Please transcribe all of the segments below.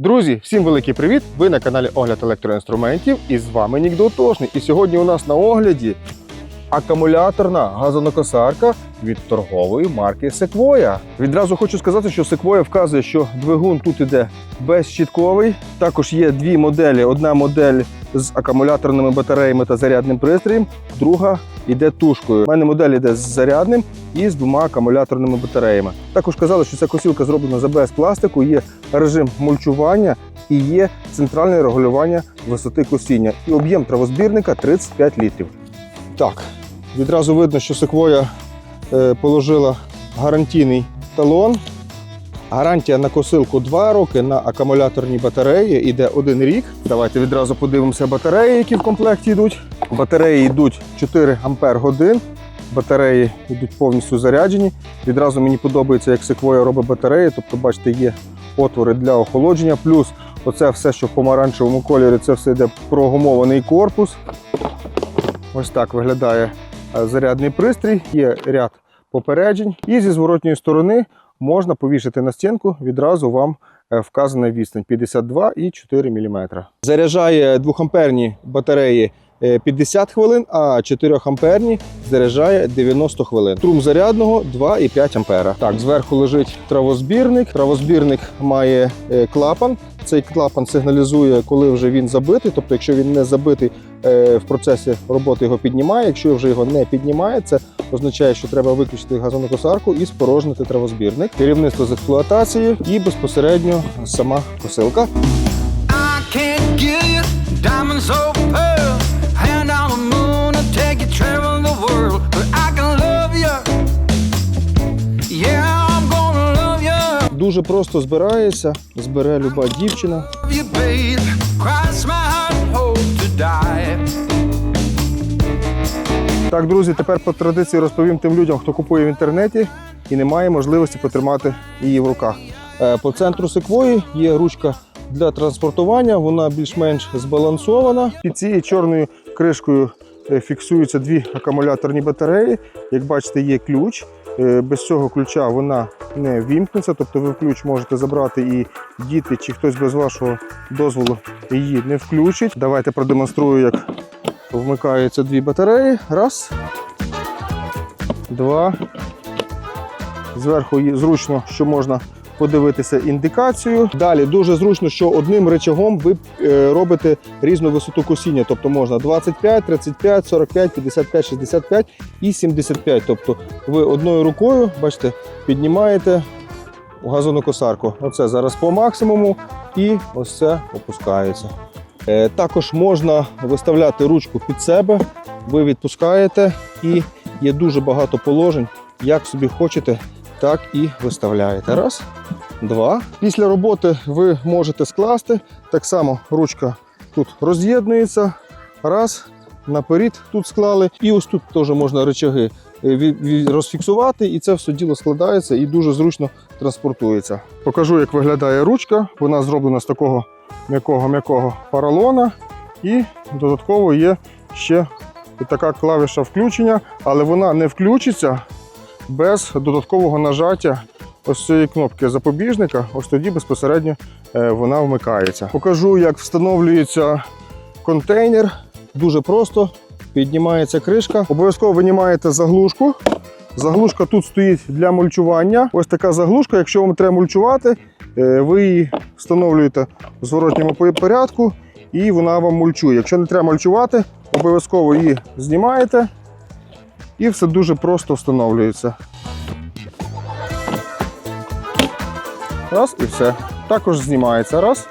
Друзі, всім великий привіт! Ви на каналі Огляд електроінструментів і з вами Нік Дотошний. І сьогодні у нас на огляді акумуляторна газонокосарка від торгової марки Sequoia. Відразу хочу сказати, що Sequoia вказує, що двигун тут іде безщітковий. Також є дві моделі: одна модель з акумуляторними батареями та зарядним пристроєм, друга йде тушкою. У мене модель йде з зарядним і з двома акумуляторними батареями. Також казали, що ця косілка зроблена з АБС пластику, є режим мульчування і є центральне регулювання висоти косіння. І об'єм травозбірника 35 літрів. Так, відразу видно, що секвоя е, положила гарантійний талон. Гарантія на косилку 2 роки, на акумуляторні батареї йде 1 рік. Давайте відразу подивимося батареї, які в комплекті йдуть. Батареї йдуть 4 ампер. Батареї йдуть повністю заряджені. Відразу мені подобається, як секвоя робить батареї. Тобто, бачите, є отвори для охолодження. Плюс оце все, що в помаранчевому кольорі, це все йде прогумований корпус. Ось так виглядає е, зарядний пристрій. Є ряд попереджень. І зі зворотньої сторони можна повішати на стінку відразу вам е, вказана відстань 52,4 мм. Заряджає 2-амперні батареї е, 50 хвилин, а 4 амперні заряджає 90 хвилин. Струм зарядного 2,5 ампера. Так, зверху лежить травозбірник. Травозбірник має е, клапан. Цей клапан сигналізує, коли вже він забитий. Тобто, якщо він не забитий е, в процесі роботи його піднімає. Якщо вже його не піднімає, це означає, що треба виключити газонокосарку і спорожнити травозбірник. Керівництво з експлуатації і безпосередньо сама косилка. Дуже просто збирається, збере люба дівчина. Так, друзі, тепер по традиції розповім тим людям, хто купує в інтернеті і не має можливості потримати її в руках. Е, По центру секвої є ручка для транспортування, вона більш-менш збалансована. Під цією чорною кришкою е, фіксуються дві акумуляторні батареї. Як бачите, є ключ. Е, Без цього ключа вона не вімкнеться, тобто ви ключ можете забрати і діти, чи хтось без вашого дозволу її не включить. Давайте продемонструю, як Вмикаються дві батареї. Раз. Два. Зверху її зручно, що можна подивитися індикацію. Далі дуже зручно, що одним рычагом ви е, робите різну висоту косіння. Тобто можна 25, 35, 45, 55, 65 і 75. Тобто ви одною рукою, бачите, піднімаєте газонокосарку. Оце зараз по максимуму і ось це опускається. Е, Також можна виставляти ручку під себе, ви відпускаєте і є дуже багато положень, як собі хочете, так і виставляєте. Раз, два. Після роботи ви можете скласти. Так само ручка тут роз'єднується. Раз, наперед тут склали. І ось тут теж можна рычаги е, розфіксувати, і це все діло складається і дуже зручно транспортується. Покажу, як виглядає ручка. Вона зроблена з такого м'якого-м'якого поролона. І додатково є ще така клавіша включення, але вона не включиться без додаткового нажаття ось цієї кнопки запобіжника. Ось тоді безпосередньо е, вона вмикається. Покажу, як встановлюється контейнер. Дуже просто. Піднімається кришка. Обов'язково винімаєте заглушку. Заглушка тут стоїть для мульчування. Ось така заглушка. Якщо вам треба мульчувати, е, ви її встановлюєте в зворотньому порядку і вона вам мульчує. Якщо не треба мульчувати, обов'язково її знімаєте і все дуже просто встановлюється. Раз і все. Також знімається. Раз.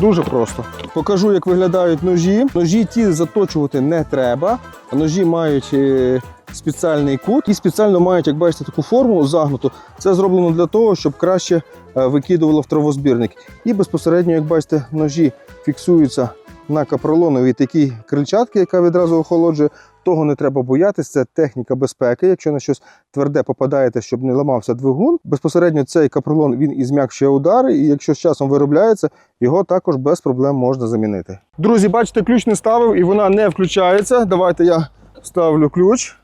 Дуже просто. Покажу, як виглядають ножі. Ножі ті заточувати не треба. Ножі мають е, спеціальний кут і спеціально мають, як бачите, таку форму загнуту. Це зроблено для того, щоб краще е, викидувало в травозбірник. І безпосередньо, як бачите, ножі фіксуються на капролоновій такій крильчатці, яка відразу охолоджує. Того не треба боятися, це техніка безпеки. Якщо на щось тверде попадаєте, щоб не ламався двигун, безпосередньо цей капролон він і зм'якшує удари, і якщо з часом виробляється, його також без проблем можна замінити. Друзі, бачите, ключ не ставив і вона не включається. Давайте я ставлю ключ.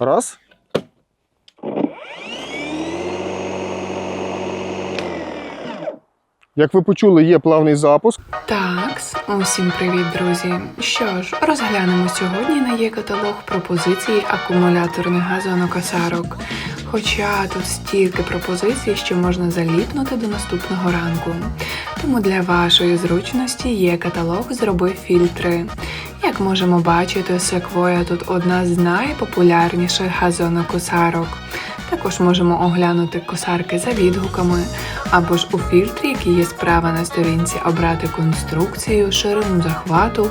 Раз. Як ви почули, є плавний запуск. Так, усім привіт, друзі. Що ж, розглянемо сьогодні на є каталог пропозицій акумуляторних газонокосарок. Хоча тут стільки пропозицій, що можна заліпнути до наступного ранку. Тому для вашої зручності є каталог зробив фільтри. Як можемо бачити, Sequoia тут одна з найпопулярніших газонокосарок. Також можемо оглянути косарки за відгуками, або ж у фільтрі, який є справа на сторінці, обрати конструкцію, ширину захвату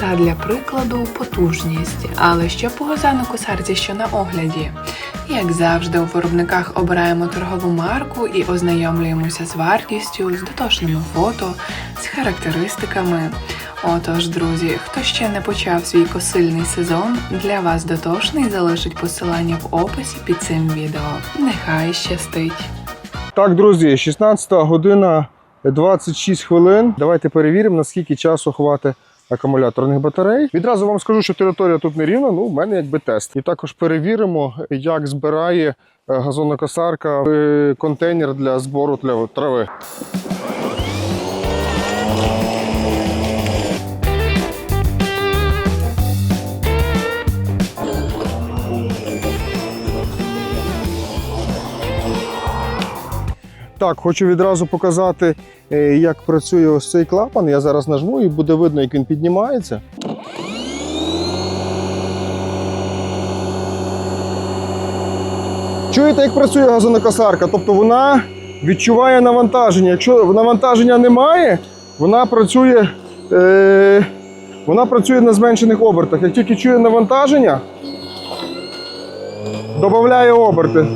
та для прикладу потужність. Але що по газонокосарці, що на огляді? Як завжди, у виробниках обираємо торгову марку і ознайомлюємося з вартістю, з дотошними фото, з характеристиками. Отож, друзі, хто ще не почав свій косильний сезон, для вас дотошний залишить посилання в описі під цим відео. Нехай щастить! Так, друзі, 16 година 26 хвилин. Давайте перевіримо, наскільки часу хватить акумуляторних батарей. Відразу вам скажу, що територія тут не рівна, ну, в мене якби тест. І також перевіримо, як збирає е, газонокосарка е, контейнер для збору тля- трави. Так, хочу відразу показати, е, як працює ось цей клапан. Я зараз нажму і буде видно, як він піднімається. Чуєте, як працює газонокосарка? Тобто вона відчуває навантаження. Якщо навантаження немає, вона працює, е, вона працює на зменшених обертах. Як тільки чує навантаження, додає оберти.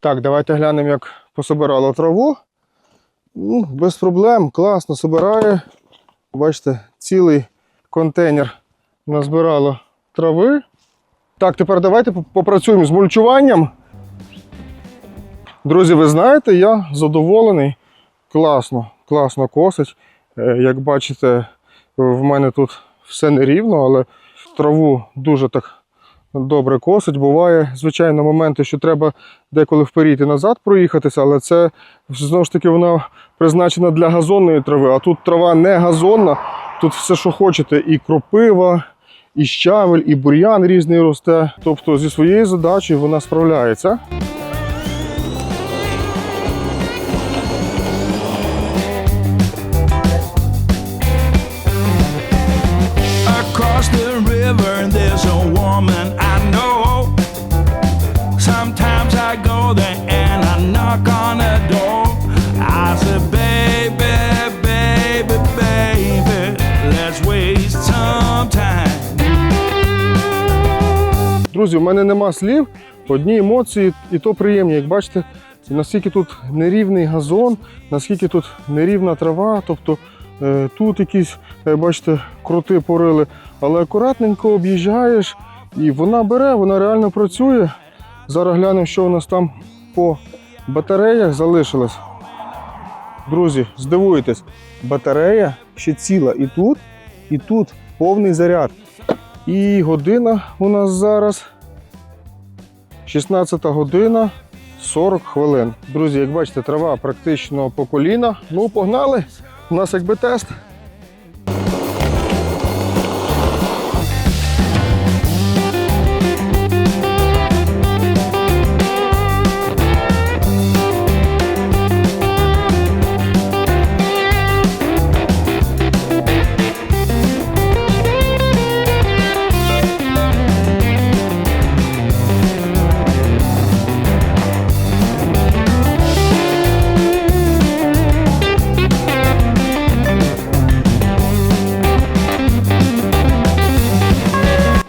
Так, давайте глянемо, як пособирало траву. Ну, без проблем, класно собирає. Бачите, цілий контейнер назбирало трави. Так, тепер давайте попрацюємо з мульчуванням. Друзі, ви знаєте, я задоволений. Класно, класно косить. Е, Як бачите, в мене тут все нерівно, але траву дуже так добре косить. Буває, звичайно, моменти, що треба деколи вперед і назад проїхатися, але це знову ж таки вона призначена для газонної трави, а тут трава не газонна, тут все, що хочете, і кропива, і щавель, і бур'ян різний росте. Тобто зі своєю задачею вона справляється. Друзі, у мене нема слів, одні емоції, і то приємні. Як бачите, наскільки тут нерівний газон, наскільки тут нерівна трава, тобто е, тут якісь, е, бачите, крути порили, але акуратненько об'їжджаєш, і вона бере, вона реально працює. Зараз глянемо, що у нас там по батареях залишилось. Друзі, здивуєтесь, батарея ще ціла і тут, і тут повний заряд. І година у нас зараз 16 година 40 хвилин. Друзі, як бачите, трава практично по коліна. Ну, погнали. У нас якби тест.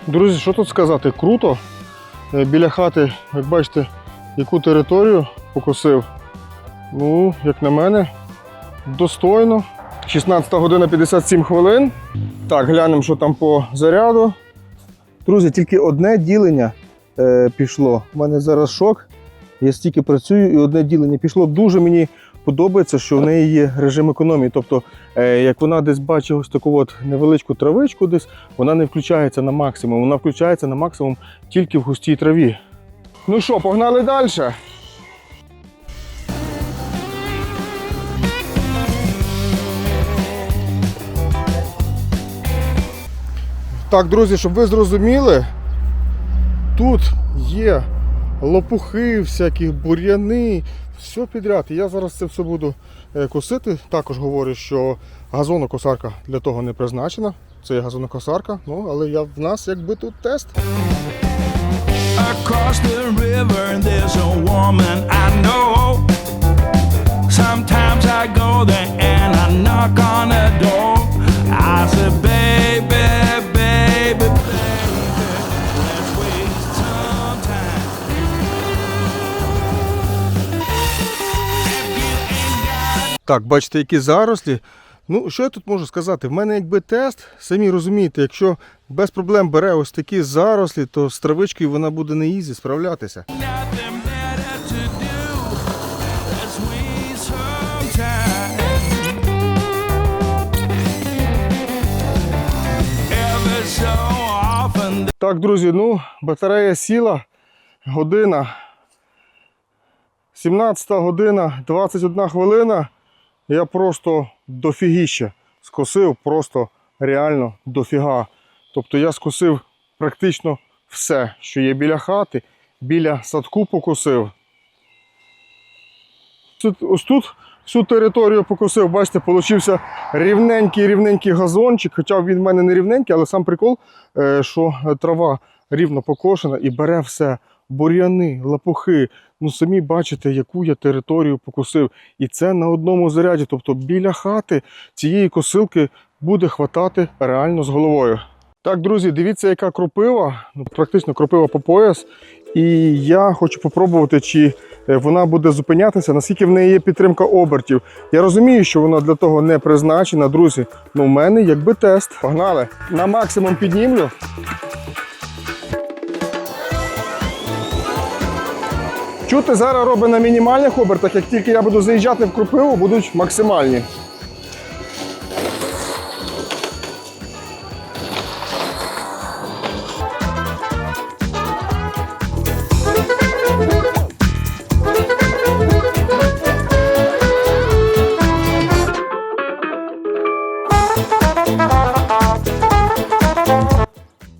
Друзі, що тут сказати? Круто. Е, Біля хати, як бачите, яку територію покосив. Ну, як на мене, достойно. 16 година 57 хвилин. Так, глянемо, що там по заряду. Друзі, тільки одне ділення е, пішло. У мене зараз шок. Я стільки працюю, і одне ділення пішло. Дуже мені подобається, що в неї є режим економії. Тобто, е, як вона десь бачить ось таку от невеличку травичку, десь вона не включається на максимум. Вона включається на максимум тільки в густій траві. Ну що, погнали далі. Так, друзі, щоб ви зрозуміли, тут є лопухи, всякі бур'яни, все підряд. Я зараз це все буду е, косити. Також говорю, що газонокосарка для того не призначена. Це є газонокосарка, ну але я в нас якби тут тест. The river, there's a woman I know. Sometimes I go there Так, бачите, які зарослі. Ну, що я тут можу сказати? В мене якби тест, самі розумієте, якщо без проблем бере ось такі зарослі, то з травичкою вона буде не ізі справлятися. Так, друзі, ну, батарея сіла. Година. 17 година, 21 хвилина. Я просто дофігіще скосив, просто реально дофіга. Тобто я скосив практично все, що є біля хати, біля садку покосив. Ось тут всю територію покосив, бачите, получився рівненький рівненький газончик. Хоча він в мене не рівненький, але сам прикол, е, що трава рівно покошена і бере все. Бур'яни, лапухи. Ну самі бачите, яку я територію покосив. І це на одному заряді. Тобто біля хати цієї косилки буде хватати реально з головою. Так, друзі, дивіться, яка кропива, ну, практично кропива по пояс. І я хочу попробувати, чи е, вона буде зупинятися, наскільки в неї є підтримка обертів. Я розумію, що вона для того не призначена, друзі. Ну, у мене якби тест. Погнали. На максимум піднімлю. Чути зараз робить на мінімальних обертах, як тільки я буду заїжджати в кропиву, будуть максимальні.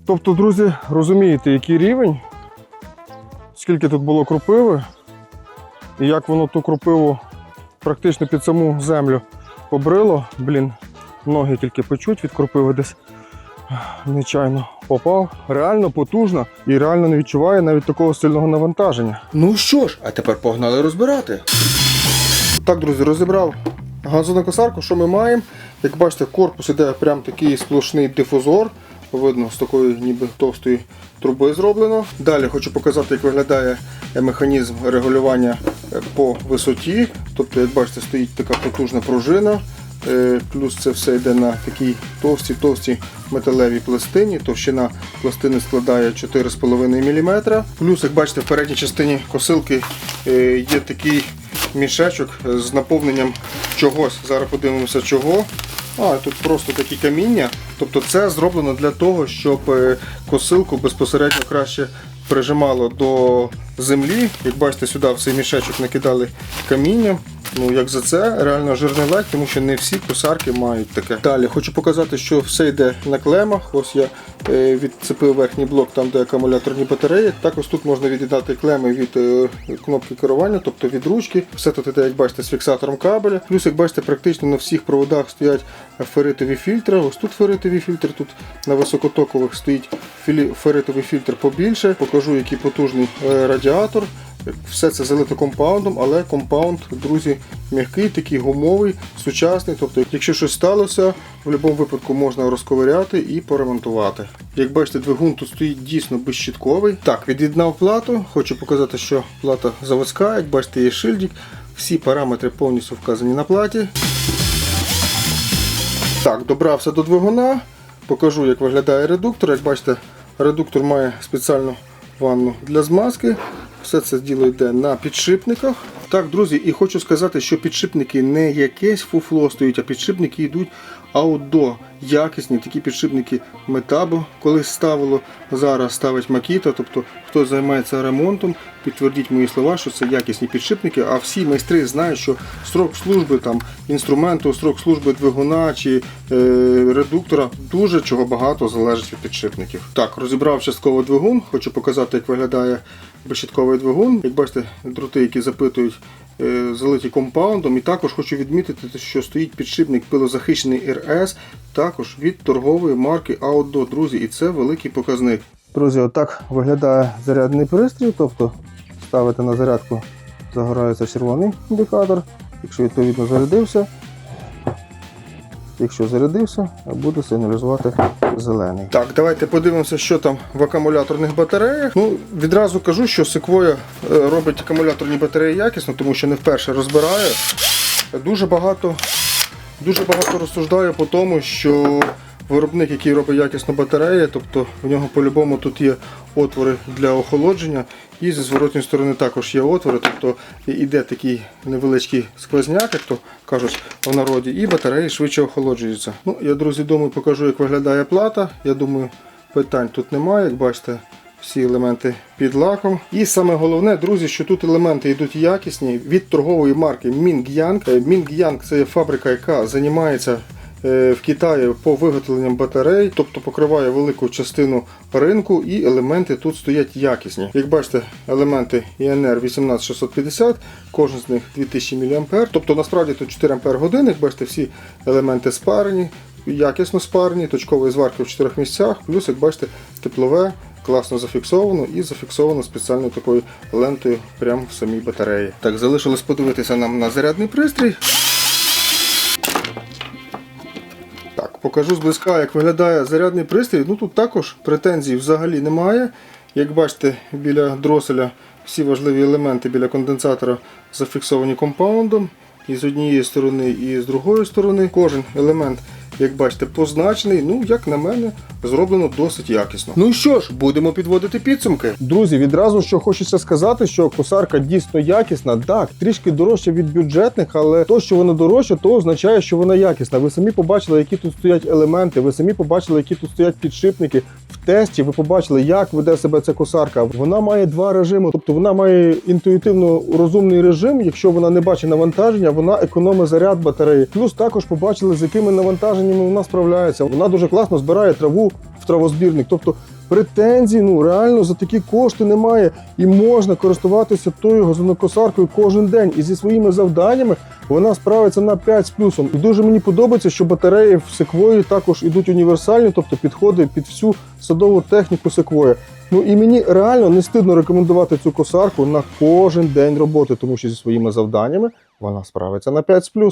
Тобто, друзі, розумієте, який рівень, скільки тут було кропиви, і як воно ту кропиву практично під саму землю побрило. Блін, ноги тільки печуть від кропиви десь нечайно попав. Реально потужно і реально не відчуває навіть такого сильного навантаження. Ну що ж, а тепер погнали розбирати. Так, друзі, розібрав газову косарку, що ми маємо. Як бачите, корпус іде прям такий сплошний дифузор. Видно, з такої ніби товстої труби зроблено. Далі хочу показати, як виглядає е, механізм регулювання е, по висоті. Тобто, як бачите, стоїть така потужна пружина. Е, Плюс це все йде на такій товстій-товстій металевій пластині. Товщина пластини складає 4,5 мм. Плюс, як бачите, в передній частині косилки є такий мішечок з наповненням чогось. Зараз подивимося чого. А, тут просто такі каміння. Тобто це зроблено для того, щоб е, косилку безпосередньо краще прижимало до землі. Як бачите, сюди в цей мішечок накидали каміння. Ну, як за це, реально жирний лайк, тому що не всі косарки мають таке. Далі хочу показати, що все йде на клемах. Ось я е, відцепив верхній блок, там де акумуляторні батареї. Також тут можна від'єднати клеми від е, кнопки керування, тобто від ручки. Все тут іде, як бачите, з фіксатором кабеля. Плюс, як бачите, практично на всіх проводах стоять феритові фільтри. Ось тут феритовий фільтр, тут на високотокових стоїть феритовий фільтр побільше. Покажу, який потужний е, радіатор. Все це залито компаундом, але компаунд, друзі, м'який, такий гумовий, сучасний. Тобто, якщо щось сталося, в будь-якому випадку можна розковиряти і поремонтувати. Як бачите, двигун тут стоїть дійсно безщітковий. Так, від'єднав плату. Хочу показати, що плата заводська. Як бачите, є шильдик. Всі параметри повністю вказані на платі. Так, добрався до двигуна. Покажу, як виглядає редуктор. Як бачите, редуктор має спеціальну ванну для змазки. Все це діло йде на підшипниках. Так, друзі, і хочу сказати, що підшипники не якесь фуфло стоїть, а підшипники йдуть аудо. Якісні такі підшипники метабо колись ставило, зараз ставить Макіта. Тобто, хто займається ремонтом, підтвердіть мої слова, що це якісні підшипники. А всі майстри знають, що строк служби там інструменту, строк служби двигуна чи е, редуктора дуже чого багато залежить від підшипників. Так, розібрав частково двигун. Хочу показати, як виглядає безщитковий двигун. Як бачите, дроти, які запитують, е, залиті компаундом. І також хочу відмітити, що стоїть підшипник пилозахищений РС, також від торгової марки Outdo, друзі, і це великий показник. Друзі, отак виглядає зарядний пристрій, тобто ставите на зарядку, загорається червоний індикатор. Якщо відповідно зарядився, якщо зарядився, буде сигналізувати зелений. Так, давайте подивимося, що там в акумуляторних батареях. Ну, відразу кажу, що Sequoia е, робить акумуляторні батареї якісно, тому що не вперше розбирає. Дуже багато, дуже багато розсуждаю по тому, що виробник, який робить якісну батарею, тобто в нього по-любому тут є отвори для охолодження, і зі зворотньої сторони також є отвори, тобто іде такий невеличкий сквозняк, як то кажуть в народі, і батареї швидше охолоджуються. Ну, я, друзі, думаю, покажу, як виглядає плата. Я думаю, питань тут немає, як бачите. Всі елементи під лаком. І саме головне, друзі, що тут елементи йдуть якісні від торгової марки Mingyang. Е, Mingyang це фабрика, яка займається е, в Китаї по виготовленням батарей, тобто покриває велику частину ринку, і елементи тут стоять якісні. Як бачите, елементи INR 18650, кожен з них 2000 мА. Тобто насправді тут 4 Ах годин. Бачите, всі елементи спарені, якісно спарені, точкової зварки в чотирьох місцях, плюс, як бачите, теплове. Класно зафіксовано і зафіксовано спеціальною такою лентою прямо в самій батареї. Так, залишилось подивитися нам на зарядний пристрій. Так, покажу зблизька, як виглядає зарядний пристрій. Ну тут також претензій взагалі немає. Як бачите, біля дроселя всі важливі елементи біля конденсатора зафіксовані компаундом. І з однієї сторони, і з другої сторони. Кожен елемент, як бачите, позначений. Ну, як на мене, зроблено досить якісно. Ну що ж, будемо підводити підсумки. Друзі, відразу що хочеться сказати, що косарка дійсно якісна. Так, трішки дорожча від бюджетних, але то, що вона дорожча, то означає, що вона якісна. Ви самі побачили, які тут стоять елементи. Ви самі побачили, які тут стоять підшипники. В тесті ви побачили, як веде себе ця косарка. Вона має два режими, тобто вона має інтуїтивно розумний режим. Якщо вона не бачить навантаження, вона економить заряд батареї. Плюс також побачили, з якими навантаженнями вона справляється. Вона дуже класно збирає траву в травозбірник. Тобто претензій ну реально за такі кошти немає, і можна користуватися тою газонокосаркою кожен день. І зі своїми завданнями вона справиться на 5 з плюсом. І дуже мені подобається, що батареї в секвої також ідуть універсальні, тобто підходить під всю садову техніку секвоя. Ну і мені реально не стидно рекомендувати цю косарку на кожен день роботи, тому що зі своїми завданнями вона справиться на 5 з плюсом.